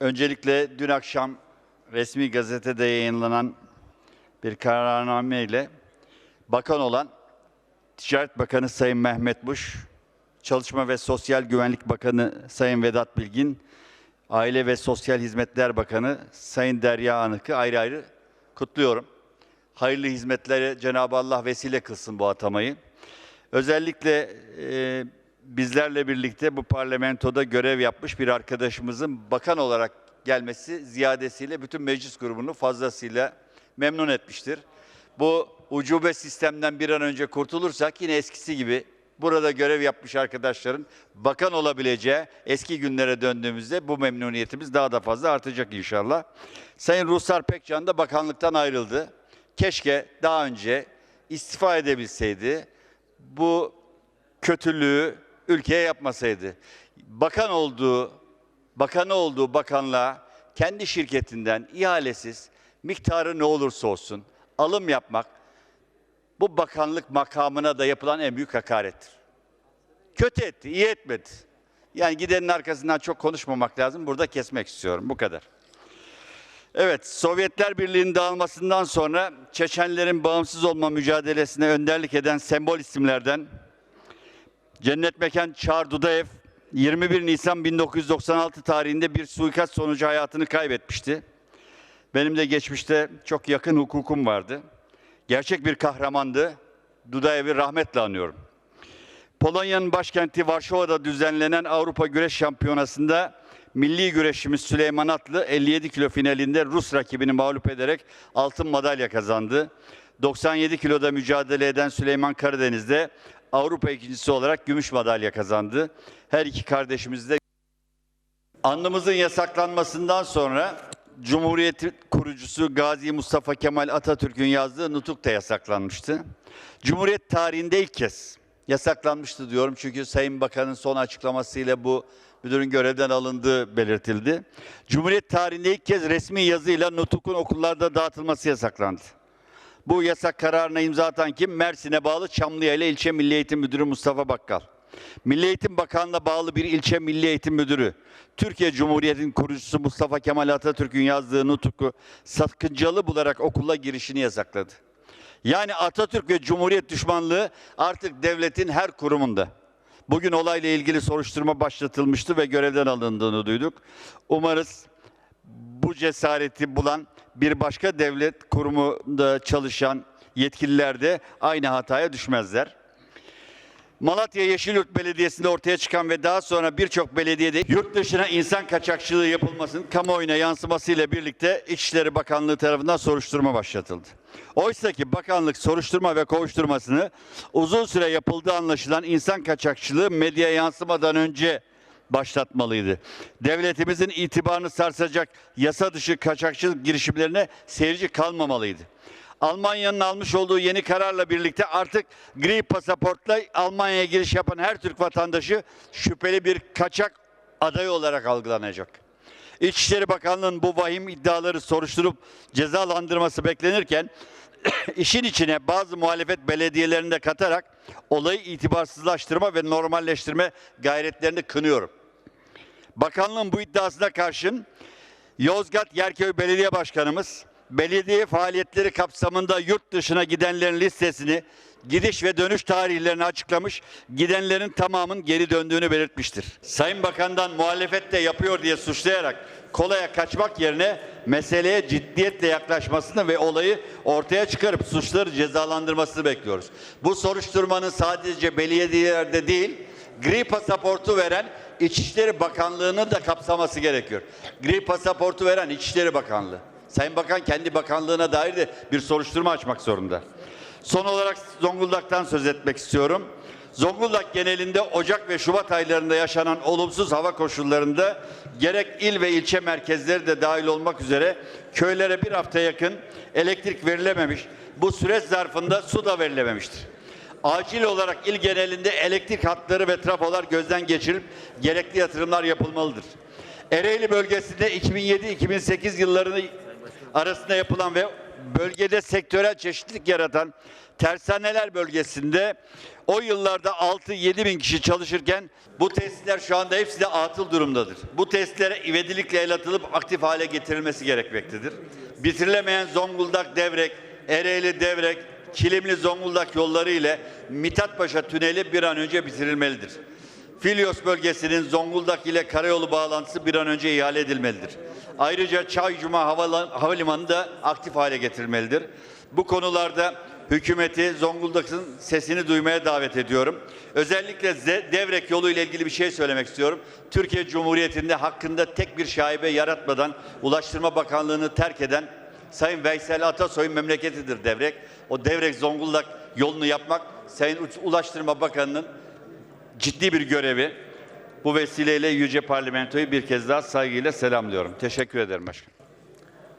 Öncelikle dün akşam resmi gazetede yayınlanan bir kararname ile bakan olan Ticaret Bakanı Sayın Mehmet Buş, Çalışma ve Sosyal Güvenlik Bakanı Sayın Vedat Bilgin, Aile ve Sosyal Hizmetler Bakanı Sayın Derya Anık'ı ayrı ayrı kutluyorum. Hayırlı hizmetlere Cenab-ı Allah vesile kılsın bu atamayı. Özellikle e, bizlerle birlikte bu parlamentoda görev yapmış bir arkadaşımızın bakan olarak gelmesi ziyadesiyle bütün meclis grubunu fazlasıyla memnun etmiştir. Bu ucube sistemden bir an önce kurtulursak yine eskisi gibi burada görev yapmış arkadaşların bakan olabileceği eski günlere döndüğümüzde bu memnuniyetimiz daha da fazla artacak inşallah. Sayın Ruhsar Pekcan da bakanlıktan ayrıldı. Keşke daha önce istifa edebilseydi. Bu kötülüğü ülkeye yapmasaydı. Bakan olduğu, bakanı olduğu bakanlığa kendi şirketinden ihalesiz miktarı ne olursa olsun alım yapmak bu bakanlık makamına da yapılan en büyük hakarettir. Kötü etti, iyi etmedi. Yani gidenin arkasından çok konuşmamak lazım. Burada kesmek istiyorum. Bu kadar. Evet, Sovyetler Birliği'nin dağılmasından sonra Çeçenlerin bağımsız olma mücadelesine önderlik eden sembol isimlerden Cennet Mekan Çağrı Dudaev 21 Nisan 1996 tarihinde bir suikast sonucu hayatını kaybetmişti. Benim de geçmişte çok yakın hukukum vardı. Gerçek bir kahramandı. Dudaev'i rahmetle anıyorum. Polonya'nın başkenti Varşova'da düzenlenen Avrupa Güreş Şampiyonası'nda milli güreşçimiz Süleyman Atlı 57 kilo finalinde Rus rakibini mağlup ederek altın madalya kazandı. 97 kiloda mücadele eden Süleyman Karadeniz de Avrupa ikincisi olarak gümüş madalya kazandı. Her iki kardeşimiz de Andımızın yasaklanmasından sonra Cumhuriyet kurucusu Gazi Mustafa Kemal Atatürk'ün yazdığı nutuk da yasaklanmıştı. Cumhuriyet tarihinde ilk kez yasaklanmıştı diyorum çünkü Sayın Bakan'ın son açıklamasıyla bu müdürün görevden alındığı belirtildi. Cumhuriyet tarihinde ilk kez resmi yazıyla nutukun okullarda dağıtılması yasaklandı. Bu yasak kararına imza atan kim? Mersin'e bağlı Çamlıyayla İlçe Milli Eğitim Müdürü Mustafa Bakkal. Milli Eğitim Bakanlığı'na bağlı bir ilçe Milli Eğitim Müdürü, Türkiye Cumhuriyeti'nin kurucusu Mustafa Kemal Atatürk'ün yazdığı nutuku sakıncalı bularak okula girişini yasakladı. Yani Atatürk ve Cumhuriyet düşmanlığı artık devletin her kurumunda. Bugün olayla ilgili soruşturma başlatılmıştı ve görevden alındığını duyduk. Umarız bu cesareti bulan bir başka devlet kurumunda çalışan yetkililer de aynı hataya düşmezler. Malatya Yeşilyurt Belediyesi'nde ortaya çıkan ve daha sonra birçok belediyede yurt dışına insan kaçakçılığı yapılmasının kamuoyuna yansımasıyla birlikte İçişleri Bakanlığı tarafından soruşturma başlatıldı. Oysa ki bakanlık soruşturma ve kovuşturmasını uzun süre yapıldığı anlaşılan insan kaçakçılığı medyaya yansımadan önce başlatmalıydı. Devletimizin itibarını sarsacak yasa dışı kaçakçılık girişimlerine seyirci kalmamalıydı. Almanya'nın almış olduğu yeni kararla birlikte artık gri pasaportla Almanya'ya giriş yapan her Türk vatandaşı şüpheli bir kaçak adayı olarak algılanacak. İçişleri Bakanlığı'nın bu vahim iddiaları soruşturup cezalandırması beklenirken işin içine bazı muhalefet belediyelerini de katarak olayı itibarsızlaştırma ve normalleştirme gayretlerini kınıyorum. Bakanlığın bu iddiasına karşın Yozgat Yerköy Belediye Başkanımız belediye faaliyetleri kapsamında yurt dışına gidenlerin listesini, gidiş ve dönüş tarihlerini açıklamış, gidenlerin tamamının geri döndüğünü belirtmiştir. Sayın Bakan'dan muhalefet de yapıyor diye suçlayarak kolaya kaçmak yerine meseleye ciddiyetle yaklaşmasını ve olayı ortaya çıkarıp suçları cezalandırmasını bekliyoruz. Bu soruşturmanın sadece belediyelerde değil, gri pasaportu veren İçişleri Bakanlığı'nı da kapsaması gerekiyor. Gri pasaportu veren İçişleri Bakanlığı. Sayın Bakan kendi bakanlığına dair de bir soruşturma açmak zorunda. Son olarak Zonguldak'tan söz etmek istiyorum. Zonguldak genelinde Ocak ve Şubat aylarında yaşanan olumsuz hava koşullarında gerek il ve ilçe merkezleri de dahil olmak üzere köylere bir hafta yakın elektrik verilememiş. Bu süreç zarfında su da verilememiştir. Acil olarak il genelinde elektrik hatları ve trafolar gözden geçirilip gerekli yatırımlar yapılmalıdır. Ereğli bölgesinde 2007-2008 yıllarını arasında yapılan ve bölgede sektörel çeşitlilik yaratan tersaneler bölgesinde o yıllarda 6-7 bin kişi çalışırken bu tesisler şu anda hepsi de atıl durumdadır. Bu tesislere ivedilikle el atılıp aktif hale getirilmesi gerekmektedir. Bitirilemeyen Zonguldak Devrek, Ereğli Devrek, Kilimli Zonguldak yolları ile Mithatpaşa Tüneli bir an önce bitirilmelidir. Filyos bölgesinin Zonguldak ile karayolu bağlantısı bir an önce ihale edilmelidir. Ayrıca Çaycuma Havalimanı da aktif hale getirilmelidir. Bu konularda hükümeti Zonguldak'ın sesini duymaya davet ediyorum. Özellikle Ze- Devrek yolu ile ilgili bir şey söylemek istiyorum. Türkiye Cumhuriyeti'nde hakkında tek bir şaibe yaratmadan Ulaştırma Bakanlığı'nı terk eden Sayın Veysel Atasoy'un memleketidir Devrek. O Devrek Zonguldak yolunu yapmak Sayın Ulaştırma Bakanı'nın ciddi bir görevi. Bu vesileyle Yüce Parlamentoyu bir kez daha saygıyla selamlıyorum. Teşekkür ederim başkanım.